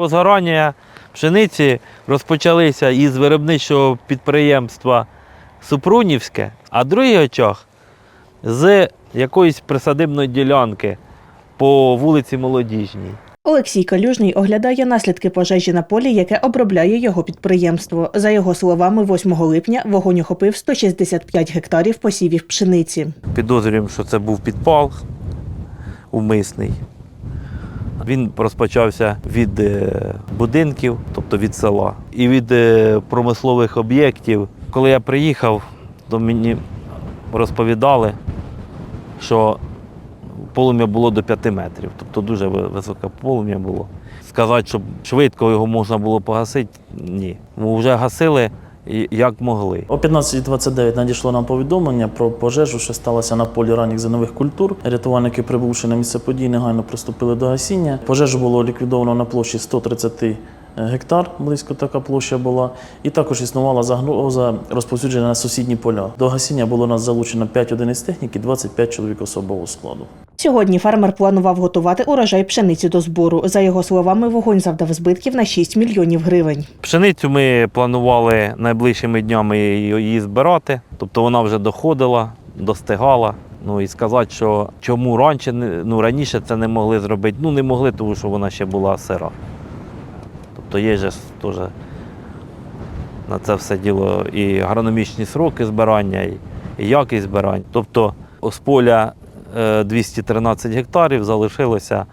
Возгорання пшениці розпочалися із виробничого підприємства Супрунівське, а другий очаг з якоїсь присадибної ділянки по вулиці Молодіжній. Олексій Калюжний оглядає наслідки пожежі на полі, яке обробляє його підприємство. За його словами, 8 липня вогонь охопив 165 гектарів посівів пшениці. Підозрюємо, що це був підпал умисний. Він розпочався від е, будинків, тобто від села, і від е, промислових об'єктів. Коли я приїхав, то мені розповідали, що полум'я було до 5 метрів, тобто дуже високе полум'я було. Сказати, щоб швидко його можна було погасити, ні. Ми вже гасили як могли. О 15.29 надійшло нам повідомлення про пожежу, що сталося на полі ранніх зернових культур. Рятувальники, прибувши на місце події, негайно приступили до гасіння. Пожежу було ліквідовано на площі 130 гектар, близько така площа була. І також існувала загроза розповсюдження на сусідні поля. До гасіння було у нас залучено 5 одиниць техніки, 25 чоловік особового складу. Сьогодні фермер планував готувати урожай пшениці до збору. За його словами, вогонь завдав збитків на 6 мільйонів гривень. Пшеницю ми планували найближчими днями її збирати, тобто вона вже доходила, достигала. Ну і сказати, що чому раніше, ну, раніше це не могли зробити, ну не могли, тому що вона ще була сира. Тобто є ж теж на це все діло і агрономічні сроки збирання, і, якість збирань. Тобто з поля е, 213 гектарів залишилося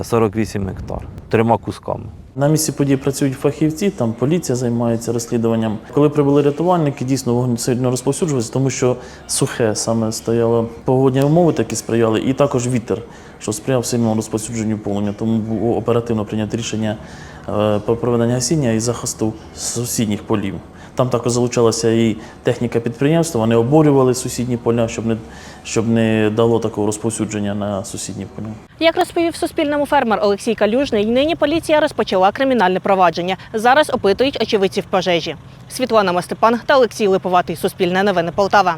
е, 48 гектар трьома кусками. На місці події працюють фахівці, там поліція займається розслідуванням. Коли прибули рятувальники, дійсно вогонь сильно розповсюджувався, тому що сухе саме стояло погодні умови, такі сприяли, і також вітер, що сприяв сильному розповсюдженню полум'я. Тому було оперативно прийнято рішення е, про проведення гасіння і захисту сусідніх полів. Там також залучалася і техніка підприємства, вони оборювали сусідні поля, щоб не, щоб не дало такого розповсюдження на сусідні поля. Як розповів Суспільному фермер Олексій Калюжний, нині поліція розпочала кримінальне провадження. Зараз опитують очевидців пожежі. Світлана Мастепан та Олексій Липоватий. Суспільне новини Полтава.